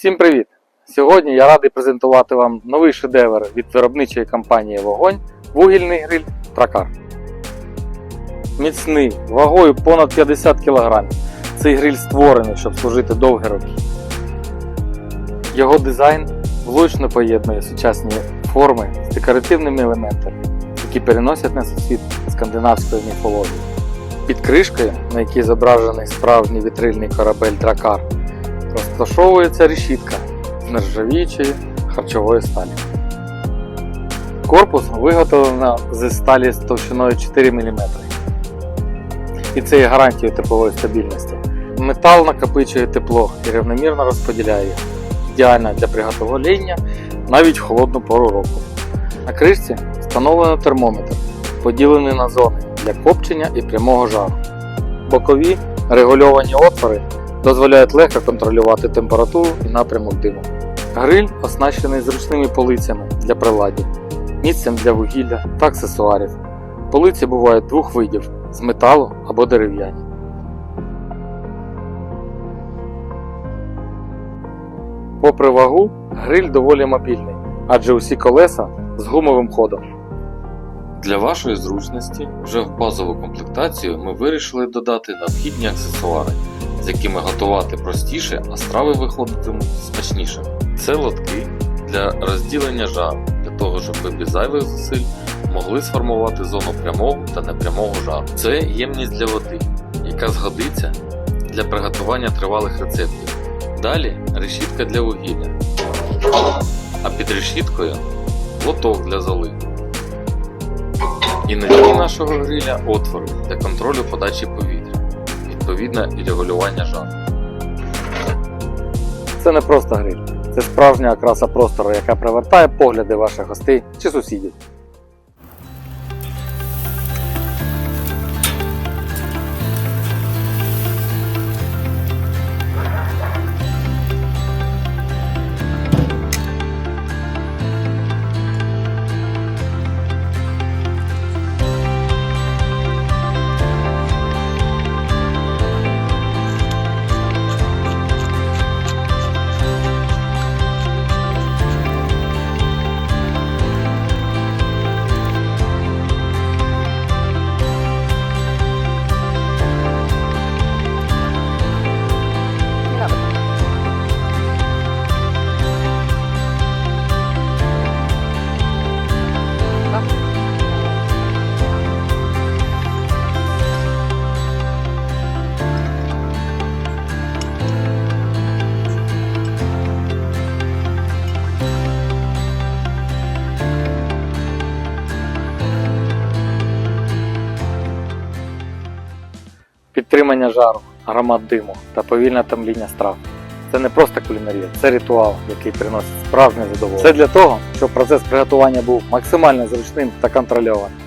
Всім привіт! Сьогодні я радий презентувати вам новий шедевр від виробничої компанії Вогонь вугільний гриль Тракар. Міцний, вагою понад 50 кг. Цей гриль створений, щоб служити довгі роки. Його дизайн влучно поєднує сучасні форми з декоративними елементами, які переносять нас у світ скандинавської міфології. Під кришкою, на якій зображений справжній вітрильний корабель Дракар, розташовується решітка з нержавіючої харчової сталі. Корпус виготовлено зі сталі з товщиною 4 мм. І це є гарантією теплової стабільності. Метал накопичує тепло і рівномірно розподіляє його. Ідеально для приготовлення навіть в холодну пору року. На кришці встановлено термометр, поділений на зони для копчення і прямого жару. Бокові регульовані отвори дозволяють легко контролювати температуру і напрямок диму. Гриль оснащений зручними полицями для приладів, місцем для вугілля та аксесуарів. Полиці бувають двох видів з металу або дерев'яні. Попри вагу, гриль доволі мобільний, адже усі колеса з гумовим ходом. Для вашої зручності вже в базову комплектацію ми вирішили додати необхідні аксесуари, з якими готувати простіше, а страви виходитимуть смачніше. Це лотки для розділення жару, для того, щоб ви без зайвих зусиль могли сформувати зону прямого та непрямого жару. Це ємність для води, яка згодиться для приготування тривалих рецептів. Далі решітка для вугілля, а під решіткою лоток для золи. І на дні нашого гриля отвори для контролю подачі повітря, відповідно і регулювання жару. Це не просто гриль, це справжня окраса простору, яка привертає погляди ваших гостей чи сусідів. Підтримання жару, аромат диму та повільне тамління страв. Це не просто кулінарія, це ритуал, який приносить справжнє задоволення. Це для того, щоб процес приготування був максимально зручним та контрольованим.